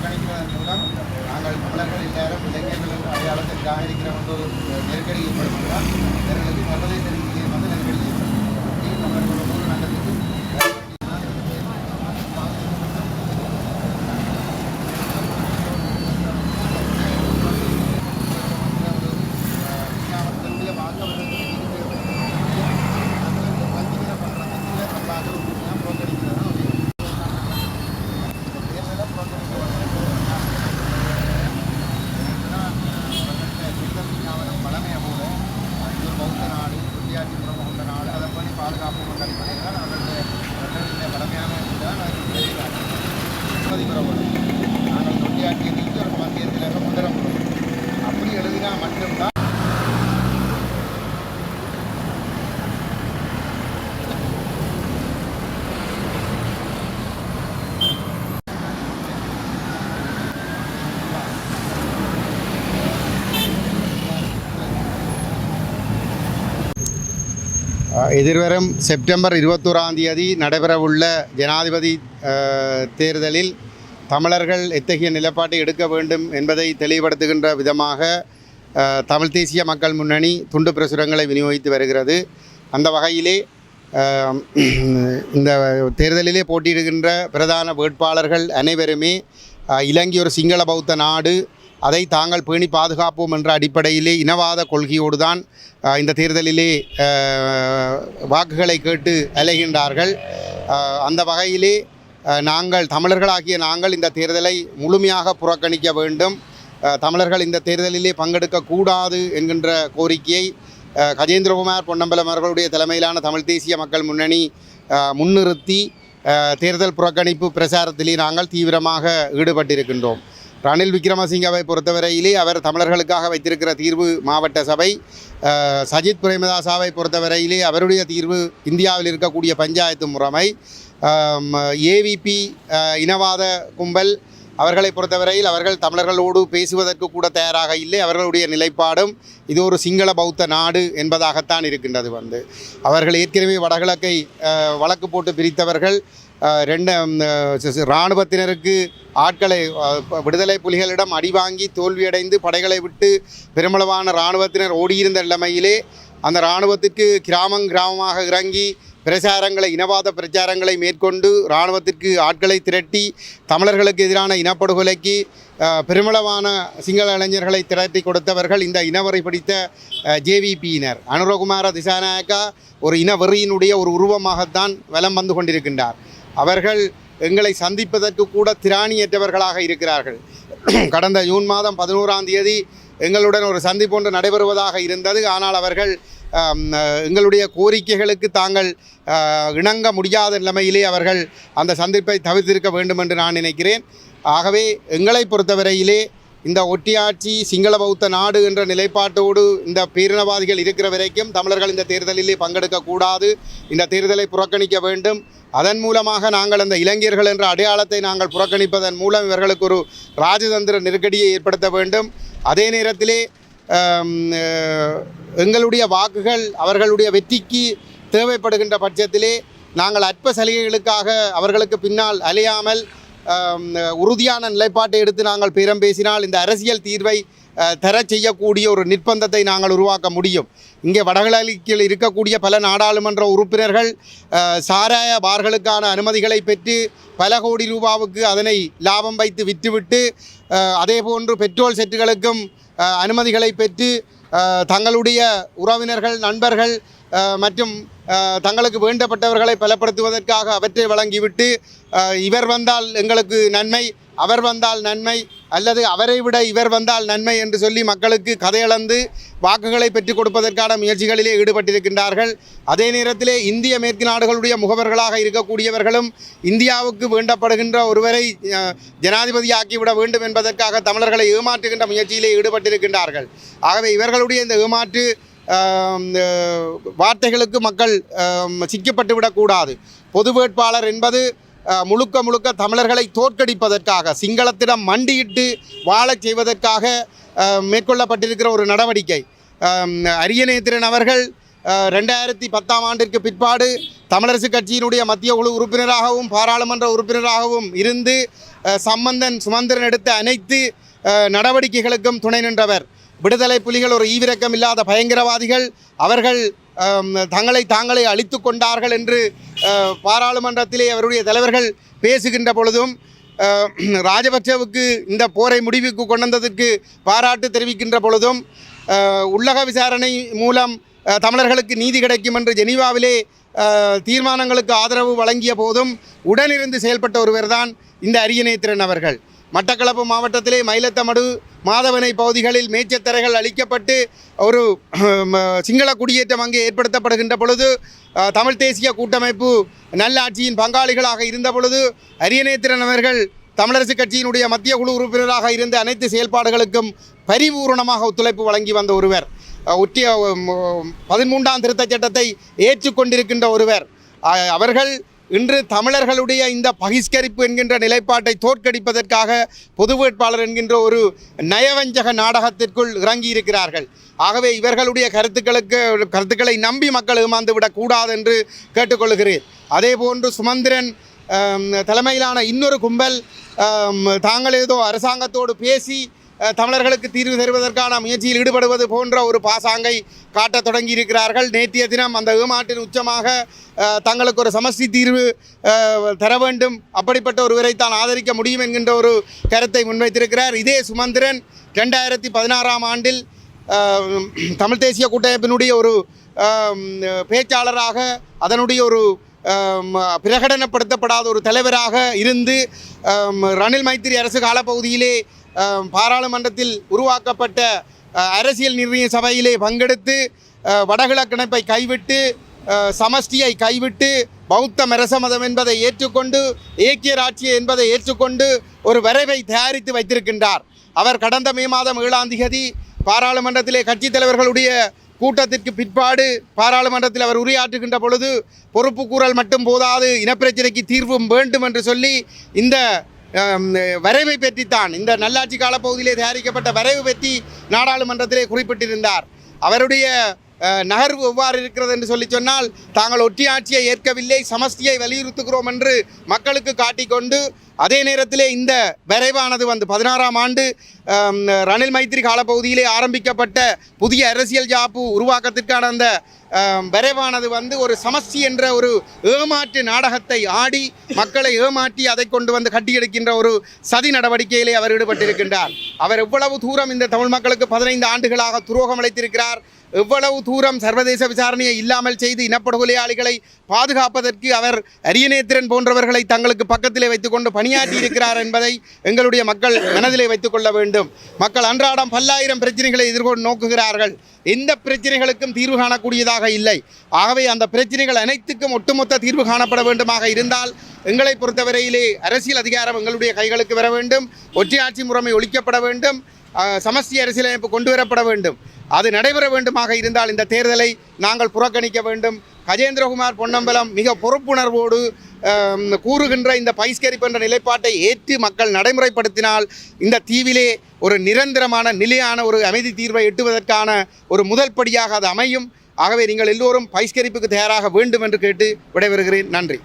புறக்கணிக்கிறதன் மூலம் நாங்கள் தமிழர்கள் எல்லாரும் இளைஞர்கள் அடையாளத்திற்காக இருக்கிற ஒரு நெருக்கடியில் படுகிறோம் இவர்களுக்கு நல்லதை தெரிவித்து எதிர்வரும் செப்டம்பர் இருபத்தோராம் தேதி நடைபெறவுள்ள ஜனாதிபதி தேர்தலில் தமிழர்கள் எத்தகைய நிலைப்பாட்டை எடுக்க வேண்டும் என்பதை தெளிவுபடுத்துகின்ற விதமாக தமிழ் தேசிய மக்கள் முன்னணி துண்டு பிரசுரங்களை விநியோகித்து வருகிறது. அந்த வகையிலே இந்த தேர்தலிலே போட்டியிடுகின்ற பிரதான வேட்பாளர்கள் அனைவருமே இலங்கை ஒரு சிங்கள பௌத்த நாடு. அதை தாங்கள் பேணி பாதுகாப்போம் என்ற அடிப்படையிலே இனவாத கொள்கையோடு தான் இந்த தேர்தலிலே வாக்குகளை கேட்டு அலைகின்றார்கள். அந்த வகையிலே நாங்கள் தமிழர்களாகிய நாங்கள் இந்த தேர்தலை முழுமையாக புறக்கணிக்க வேண்டும். தமிழர்கள் இந்த தேர்தலிலே பங்கெடுக்கக்கூடாது என்கின்ற கோரிக்கையை கஜேந்திரகுமார் பொன்னம்பலம் அவர்களுடைய தலைமையிலான தமிழ் தேசிய மக்கள் முன்னணி முன்னிறுத்தி தேர்தல் புறக்கணிப்பு பிரச்சாரத்திலே நாங்கள் தீவிரமாக ஈடுபட்டிருக்கின்றோம். ரணில் விக்ரமசிங்கவை பொறுத்தவரையிலே அவர் தமிழர்களுக்காக வைத்திருக்கிற தீர்வு மாவட்ட சபை. சஜித் பிரேமதாசாவை பொறுத்தவரையிலே அவருடைய தீர்வு இந்தியாவில் இருக்கக்கூடிய பஞ்சாயத்து முறைமை. ஏவிபி இனவாத கும்பல் அவர்களை பொறுத்தவரையில் அவர்கள் தமிழர்களோடு பேசுவதற்கு கூட தயாராக இல்லை. அவர்களுடைய நிலைப்பாடும் இது ஒரு சிங்கள பௌத்த நாடு என்பதாகத்தான் இருக்கின்றது வந்து. அவர்கள் ஏற்கனவே வடகிழக்கை வழக்கு போட்டு பிரித்தவர்கள். ரெண்டு இராணுவத்தினருக்கு ஆட்களை விடுதலை புலிகளிடம் அடிவாங்கி தோல்வியடைந்து படைகளை விட்டு பெருமளவான இராணுவத்தினர் ஓடியிருந்த நிலைமையிலே அந்த இராணுவத்திற்கு கிராமம் கிராமமாக இறங்கி பிரச்சாரங்களை இனவாத பிரச்சாரங்களை மேற்கொண்டு இராணுவத்திற்கு ஆட்களை திரட்டி தமிழர்களுக்கு எதிரான இனப்படுகொலைக்கு பெருமளவான சிங்கள இளைஞர்களை திரட்டி கொடுத்தவர்கள் இந்த இனவரை பிடித்த ஜேவிபியினர் அனுரகுமார திசாநாயக்கா ஒரு இனவெறியினுடைய ஒரு உருவமாகத்தான் வலம் வந்து கொண்டிருக்கின்றார். அவர்கள் எங்களை சந்திப்பதற்கு கூட திராணியற்றவர்களாக இருக்கிறார்கள். கடந்த ஜூன் மாதம் பதினோராம் தேதி எங்களுடன் ஒரு சந்திப்பு ஒன்று நடைபெறுவதாக இருந்தது. ஆனால் அவர்கள் எங்களுடைய கோரிக்கைகளுக்கு தாங்கள் இணங்க முடியாத நிலைமையிலே அவர்கள் அந்த சந்திப்பை தவிர்த்திருக்க வேண்டும் என்று நான் நினைக்கிறேன். ஆகவே எங்களை பொறுத்தவரையிலே இந்த ஒட்டியாட்சி சிங்கள பௌத்த நாடு என்ற நிலைப்பாட்டோடு இந்த பேரினவாதிகள் இருக்கிற வரைக்கும் தமிழர்கள் இந்த தேர்தலிலே பங்கெடுக்கக்கூடாது. இந்த தேர்தலை புறக்கணிக்க வேண்டும். அதன் மூலமாக நாங்கள் அந்த இளைஞர்கள் என்ற அடையாளத்தை நாங்கள் புறக்கணிப்பதன் மூலம் இவர்களுக்கு ஒரு ராஜதந்திர நெருக்கடியை ஏற்படுத்த வேண்டும். அதே நேரத்திலே எங்களுடைய வாக்குகள் அவர்களுடைய வெற்றிக்கு தேவைப்படுகின்ற பட்சத்திலே நாங்கள் அற்ப சலுகைகளுக்காக அவர்களுக்கு பின்னால் அலையாமல் உறுதியான நிலைப்பாட்டை எடுத்து நாங்கள் பேரம் பேசினால் இந்த அரசியல் தீர்வை தர செய்யக்கூடிய ஒரு நிர்பந்தத்தை நாங்கள் உருவாக்க முடியும். இங்கே வடகிழக்கில் இருக்கக்கூடிய பல நாடாளுமன்ற உறுப்பினர்கள் சாராய பார்களுக்கான அனுமதிகளை பெற்று பல கோடி ரூபாவுக்கு அதனை லாபம் வைத்து விற்றுவிட்டு அதேபோன்று அதே போன்று பெட்ரோல் செட்டுகளுக்கும் அனுமதிகளை பெற்று தங்களுடைய உறவினர்கள் நண்பர்கள் மற்றும் தங்களுக்கு வேண்டப்பட்டவர்களை பலப்படுத்துவதற்காக அவற்றை வழங்கிவிட்டு இவர் வந்தால் எங்களுக்கு நன்மை அவர் வந்தால் நன்மை அல்லது அவரை விட இவர் வந்தால் நன்மை என்று சொல்லி மக்களுக்கு கதையளந்து வாக்குகளை பெற்றுக் கொடுப்பதற்கான முயற்சிகளிலே ஈடுபட்டிருக்கின்றார்கள். அதே நேரத்திலே இந்திய மேற்கு நாடுகளுடைய முகவர்களாக இருக்கக்கூடியவர்களும் இந்தியாவுக்கு வேண்டப்படுகின்ற ஒருவரை ஜனாதிபதியாக்கிவிட வேண்டும் என்பதற்காக தமிழர்களை ஏமாற்றுகின்ற முயற்சியிலே ஈடுபட்டிருக்கின்றார்கள். ஆகவே இவர்களுடைய இந்த ஏமாற்று வார்த்தைகளுக்கு மக்கள் சிக்கப்பட்டு விடக்கூடாது. பொது வேட்பாளர் என்பது முழுக்க முழுக்க தமிழர்களை தோற்கடிப்பதற்காக சிங்களத்திடம் மண்டியிட்டு வாழச் செய்வதற்காக மேற்கொள்ளப்பட்டிருக்கிற ஒரு நடவடிக்கை. ஆம், அரியநேத்திரன் அவர்கள் ரெண்டாயிரத்தி பத்தாம் ஆண்டிற்கு பிற்பாடு தமிழரசு கட்சியினுடைய மத்திய குழு உறுப்பினராகவும் பாராளுமன்ற உறுப்பினராகவும் இருந்து சம்பந்தன் சுமந்திரன் எடுத்த அனைத்து நடவடிக்கைகளுக்கும் துணை நின்றவர். விடுதலை புலிகள் ஒரு ஈவிரக்கம் இல்லாத பயங்கரவாதிகள். அவர்கள் தங்களை தாங்களே அழித்து கொண்டார்கள் என்று பாராளுமன்றத்திலே அவருடைய தலைவர்கள் பேசுகின்ற பொழுதும் ராஜபக்சவுக்கு இந்த போரை முடிவுக்கு கொண்டு வந்ததற்கு பாராட்டு தெரிவிக்கின்ற பொழுதும் உள்ளக விசாரணை மூலம் தமிழர்களுக்கு நீதி கிடைக்கும் என்று ஜெனீவாவிலே தீர்மானங்களுக்கு ஆதரவு வழங்கிய போதும் உடனிருந்து செயல்பட்ட ஒருவர் தான் இந்த அரியநேத்திரன் அவர்கள். மட்டக்களப்பு மாவட்டத்திலே மயிலத்தமடு மாதவனை பகுதிகளில் மேய்ச்சத்தரைகள் அளிக்கப்பட்டு ஒரு சிங்கள குடியேற்றம் அங்கே ஏற்படுத்தப்படுகின்ற பொழுது தமிழ் தேசிய கூட்டமைப்பு நல்லாட்சியின் பங்காளிகளாக இருந்த பொழுது அரியநேத்திரன் அவர்கள் தமிழரசு கட்சியினுடைய மத்திய குழு உறுப்பினராக இருந்த அனைத்து செயல்பாடுகளுக்கும் பரிபூரணமாக ஒத்துழைப்பு வழங்கி வந்த ஒருவர். ஒற்றிய பதிமூன்றாம் திருத்தச் சட்டத்தை ஏற்றுக்கொண்டிருக்கின்ற ஒருவர். அவர்கள் இன்று தமிழர்களுடைய இந்த பகிஷ்கரிப்பு என்கின்ற நிலைப்பாட்டை தோற்கடிப்பதற்காக பொது வேட்பாளர் என்கின்ற ஒரு நயவஞ்சக நாடகத்திற்குள் இறங்கியிருக்கிறார்கள். ஆகவே இவர்களுடைய கருத்துக்களுக்கு கருத்துக்களை நம்பி மக்கள் ஏமாந்து விடக்கூடாது என்று கேட்டுக்கொள்கிறேன். அதே போன்று சுமந்திரன் தலைமையிலான இன்னொரு கும்பல் தாங்கள் ஏதோ அரசாங்கத்தோடு பேசி தமிழர்களுக்கு தீர்வு தருவதற்கான முயற்சியில் ஈடுபடுவது போன்ற ஒரு பாசாங்கை காட்டத் தொடங்கியிருக்கிறார்கள். நேற்றைய தினம் அந்த ஏமாட்டின் உச்சமாக தங்களுக்கு ஒரு சமஷ்டி தீர்வு தர வேண்டும். அப்படிப்பட்ட ஒருவரை தான் ஆதரிக்க முடியும் என்கின்ற ஒரு கருத்தை முன்வைத்திருக்கிறார். இதே சுமந்திரன் ரெண்டாயிரத்தி பதினாறாம் ஆண்டில் தமிழ் தேசிய கூட்டமைப்பினுடைய ஒரு பேச்சாளராக அதனுடைய ஒரு பிரகடனப்படுத்தப்படாத ஒரு தலைவராக இருந்து ரணில் மைத்திரி அரசு காலப்பகுதியிலே பாராளுமன்றத்தில் உருவாக்கப்பட்ட அரசியல் நிர்ணய சபையிலே பங்கெடுத்து அஹ், வடகிழக்கிணைப்பை கைவிட்டு சமஷ்டியை கைவிட்டு பௌத்த மரசமதம் என்பதை ஏற்றுக்கொண்டு ஏக்கிய ராட்சி என்பதை ஏற்றுக்கொண்டு ஒரு வரைவை தயாரித்து வைத்திருக்கின்றார். அவர் கடந்த மே மாதம் ஏழாம் திகதி பாராளுமன்றத்திலே கட்சித் தலைவர்களுடைய கூட்டத்திற்கு பிற்பாடு பாராளுமன்றத்தில் அவர் உரையாற்றுகின்ற பொழுது பொறுப்பு கூறல் மட்டும் போதாது இனப்பிரச்சனைக்கு தீர்வும் வேண்டும் என்று சொல்லி இந்த வரைவை பற்றித்தான். இந்த நல்லாட்சி காலப்பகுதியிலே தயாரிக்கப்பட்ட வரைவு பற்றி நாடாளுமன்றத்திலே குறிப்பிட்டிருந்தார். அவருடைய நகர்வு எவ்வாறு இருக்கிறது என்று சொல்லி சொன்னால் தாங்கள் ஒற்றியாட்சியை ஏற்கவில்லை சமஸ்தியை வலியுறுத்துகிறோம் என்று மக்களுக்கு காட்டிக்கொண்டு அதே நேரத்திலே இந்த விரைவானது வந்து பதினாறாம் ஆண்டு ரணில் மைத்திரி காலப்பகுதியிலே ஆரம்பிக்கப்பட்ட புதிய அரசியல் ஜாப்பு உருவாக்கத்திற்கான அந்த விரைவானது வந்து ஒரு சமஸ்தி என்ற ஒரு ஏமாற்று நாடகத்தை ஆடி மக்களை ஏமாற்றி அதை கொண்டு வந்து கட்டியெடுக்கின்ற ஒரு சதி நடவடிக்கையிலே அவர் ஈடுபட்டிருக்கின்றார். அவர் எவ்வளவு தூரம் இந்த தமிழ் மக்களுக்கு பதினைந்து ஆண்டுகளாக துரோகம் அளித்திருக்கிறார் எவ்வளவு தூரம் சர்வதேச விசாரணையை இல்லாமல் செய்து இனப்படுகொலையாளிகளை பாதுகாப்பதற்கு அவர் அரியநேத்திரன் போன்றவர்களை தங்களுக்கு பக்கத்திலே வைத்துக்கொண்டு பணியாற்றி இருக்கிறார் என்பதை எங்களுடைய மக்கள் மனதிலே வைத்துக் கொள்ள வேண்டும். மக்கள் அன்றாடம் பல்லாயிரம் பிரச்சனைகளை எதிர்கொண்டு நோக்குகிறார்கள். எந்த பிரச்சனைகளுக்கும் தீர்வு காணக்கூடியதாக இல்லை. ஆகவே அந்த பிரச்சனைகள் அனைத்துக்கும் ஒட்டுமொத்த தீர்வு காணப்பட வேண்டுமாக இருந்தால் எங்களை பொறுத்தவரையிலே அரசியல் அதிகாரம் எங்களுடைய கைகளுக்கு வர வேண்டும். ஒற்றையாட்சி முறைமை ஒழிக்கப்பட வேண்டும். சமஸ்தி அரசியலமைப்பு கொண்டு வரப்பட வேண்டும். அது நடைபெற வேண்டுமாக இருந்தால் இந்த தேர்தலை நாங்கள் புறக்கணிக்க வேண்டும். கஜேந்திரகுமார் பொன்னம்பலம் மிக பொறுப்புணர்வோடு கூறுகின்ற இந்த பைஸ்கரிப்பு என்ற நிலைப்பாட்டை ஏற்று மக்கள் நடைமுறைப்படுத்தினால் இந்த தீவிலே ஒரு நிரந்தரமான நிலையான ஒரு அமைதி தீர்வை எட்டுவதற்கான ஒரு முதல் படியாக அது அமையும். ஆகவே நீங்கள் எல்லோரும் பைஸ்கரிப்புக்கு தயாராக வேண்டும் என்று கேட்டு விடைபெறுகிறேன். நன்றி.